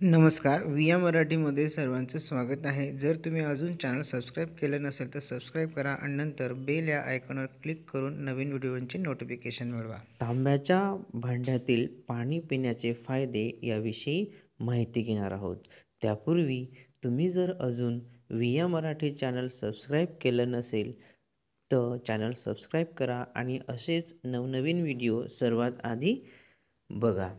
नमस्कार विया मराठीमध्ये सर्वांचं स्वागत आहे. जर तुम्ही अजून चॅनल सबस्क्राईब केलं नसेल तर सबस्क्राईब करा आणि नंतर बेल या आयकॉनवर क्लिक करून नवीन व्हिडिओंची नोटिफिकेशन मिळवा. तांब्याच्या भांड्यातील पाणी पिण्याचे फायदे याविषयी माहिती घेणार आहोत. त्यापूर्वी तुम्ही जर अजून विया मराठी चॅनल सबस्क्राईब केलं नसेल तर चॅनल सबस्क्राईब करा आणि असेच नवनवीन व्हिडिओ सर्वात आधी बघा.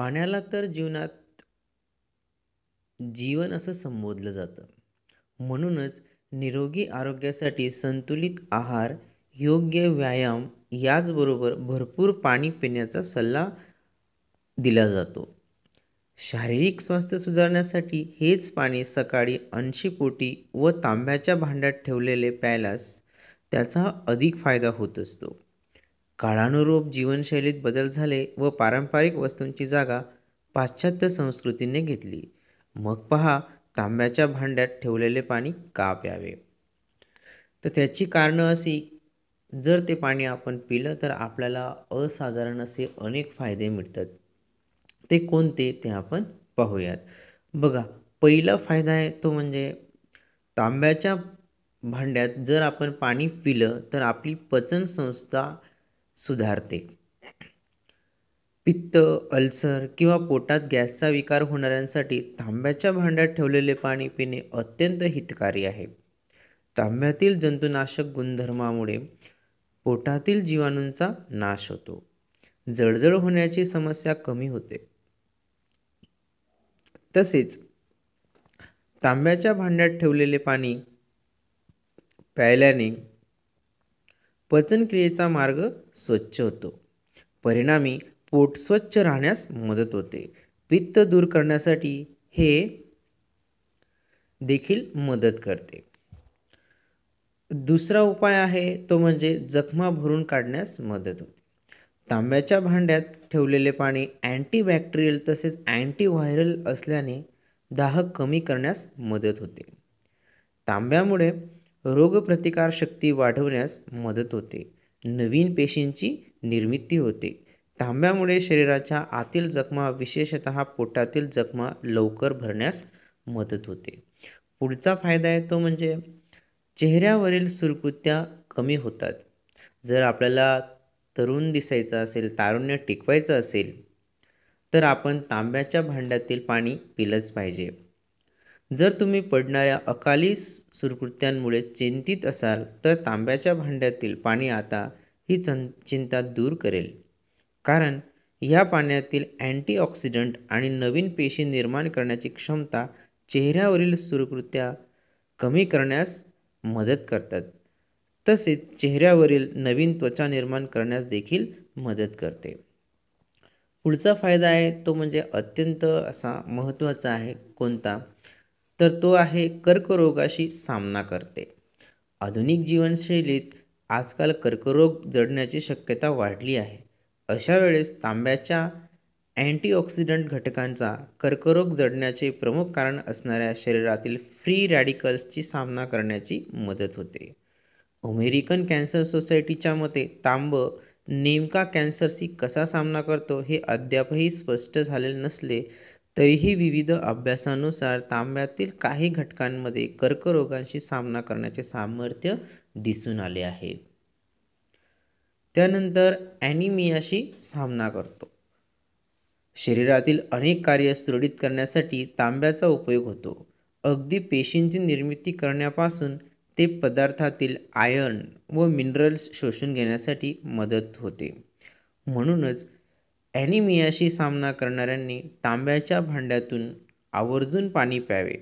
पाण्याला तर जीवनात जीवन असं संबोधलं जातं. म्हणूनच निरोगी आरोग्यासाठी संतुलित आहार योग्य व्यायाम याचबरोबर भरपूर पाणी पिण्याचा सल्ला दिला जातो. शारीरिक स्वास्थ्य सुधारण्यासाठी हेच पाणी सकाळी ऐंशी पोटी व तांब्याच्या भांड्यात ठेवलेले प्यायलास त्याचा अधिक फायदा होत असतो. काळानुरूप जीवनशैलीत बदल झाले व पारंपरिक वस्तूंची जागा पाश्चात्य संस्कृतीने घेतली. मग पहा तांब्याच्या भांड्यात ठेवलेले पाणी का प्यावे? तर त्याची कारणं अशी जर ते पाणी आपण पिलं तर आपल्याला असाधारण असे अनेक फायदे मिळतात. ते कोणते ते आपण पाहूयात. बघा पहिला फायदा आहे तो म्हणजे तांब्याच्या भांड्यात जर आपण पाणी पिलं तर आपली पचनसंस्था सुधारते. पित्त अल्सर किंवा पोटात गॅसचा विकार होणाऱ्यांसाठी तांब्याच्या भांड्यात ठेवलेले पाणी पिणे अत्यंत हितकारी आहे. तांब्यातील जंतुनाशक गुणधर्मामुळे पोटातील जीवाणूंचा नाश होतो. जळजळ होण्याची समस्या कमी होते. तसेच तांब्याच्या भांड्यात ठेवलेले पाणी प्यायल्याने पचनक्रियेचा मार्ग स्वच्छ होतो. परिणामी पोट स्वच्छ राहण्यास मदत होते. पित्त दूर करण्यासाठी हे देखील मदत करते. दुसरा उपाय आहे तो म्हणजे जखमा भरून काढण्यास मदत होते. तांब्याच्या भांड्यात ठेवलेले पाणी अँटीबॅक्टेरियल तसेच अँटीव्हायरल असल्याने दाह कमी करण्यास मदत होते. तांब्यामुळे रोगप्रतिकारशक्ती वाढवण्यास मदत होते. नवीन पेशींची निर्मिती होते. तांब्यामुळे शरीराच्या आतील जखमा विशेषत पोटातील जखमा लवकर भरण्यास मदत होते. पुढचा फायदा आहे तो म्हणजे चेहऱ्यावरील सुरकुत्या कमी होतात. जर आपल्याला तरुण दिसायचं असेल तारुण्य टिकवायचं असेल तर आपण तांब्याच्या भांड्यातील पाणी पिलंच पाहिजे. जर तुम्ही पडणाऱ्या अकाली सुरकृत्यांमुळे चिंतित असाल तर तांब्याच्या भांड्यातील पाणी आता ही चं चिंता दूर करेल. कारण या पाण्यातील अँटीऑक्सिडंट आणि नवीन पेशी निर्माण करण्याची क्षमता चेहऱ्यावरील सुरकृत्या कमी करण्यास मदत करतात. तसेच चेहऱ्यावरील नवीन त्वचा निर्माण करण्यास देखील मदत करते. पुढचा फायदा आहे तो म्हणजे अत्यंत असा महत्त्वाचा आहे. कोणता? तर तो आहे कर्करोगाशी सामना करते. आधुनिक जीवनशैलीत आजकाल कर्करोग जडण्याची शक्यता वाढली आहे. अशा वेळेस तांब्याच्या अँटीऑक्सिडंट घटकांचा कर्करोग जडण्याचे प्रमुख कारण असणाऱ्या शरीरातील फ्री रॅडिकल्सची सामना करण्याची मदत होते. अमेरिकन कॅन्सर सोसायटीच्या मते तांब नेमका कॅन्सरशी कसा सामना करतो हे अद्यापही स्पष्ट झालेले नसले तरीही विविध अभ्यासानुसार तांब्यातील काही घटकांमध्ये कर्करोगांशी सामना करण्याचे सामर्थ्य दिसून आले आहे. त्यानंतर ॲनिमियाशी सामना करतो. शरीरातील अनेक कार्य सुरळीत करण्यासाठी तांब्याचा उपयोग होतो. अगदी पेशींची निर्मिती करण्यापासून ते पदार्थातील आयर्न व मिनरल्स शोषून घेण्यासाठी मदत होते. म्हणूनच ॲनिमियाशी सामना करणाऱ्यांनी तांब्याच्या भांड्यातून आवर्जून पाणी प्यावे.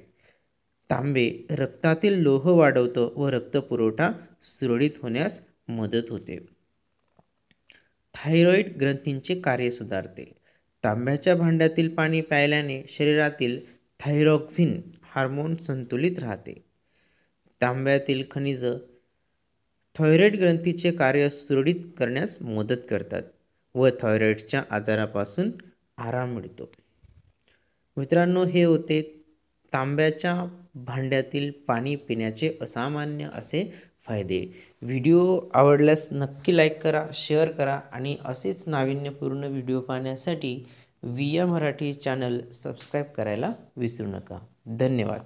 तांबे रक्तातील लोह वाढवतं व रक्तपुरवठा सुरळीत होण्यास मदत होते. थायरॉईड ग्रंथींचे कार्य सुधारते. तांब्याच्या भांड्यातील पाणी प्यायल्याने शरीरातील थायरॉक्झिन हार्मोन संतुलित राहते. तांब्यातील खनिज थायरॉईड ग्रंथीचे कार्य सुरळीत करण्यास मदत करतात. व थायरॉईडच्या आजारापासून आराम मिळतो. मित्रांनो हे होते तांब्याच्या भांड्यातील पाणी पिण्याचे असामान्य असे फायदे. व्हिडिओ आवडल्यास नक्की लाईक करा शेअर करा आणि असेच नाविन्यपूर्ण व्हिडिओ पाहण्यासाठी विया मराठी चॅनल सबस्क्राईब करायला विसरू नका. धन्यवाद.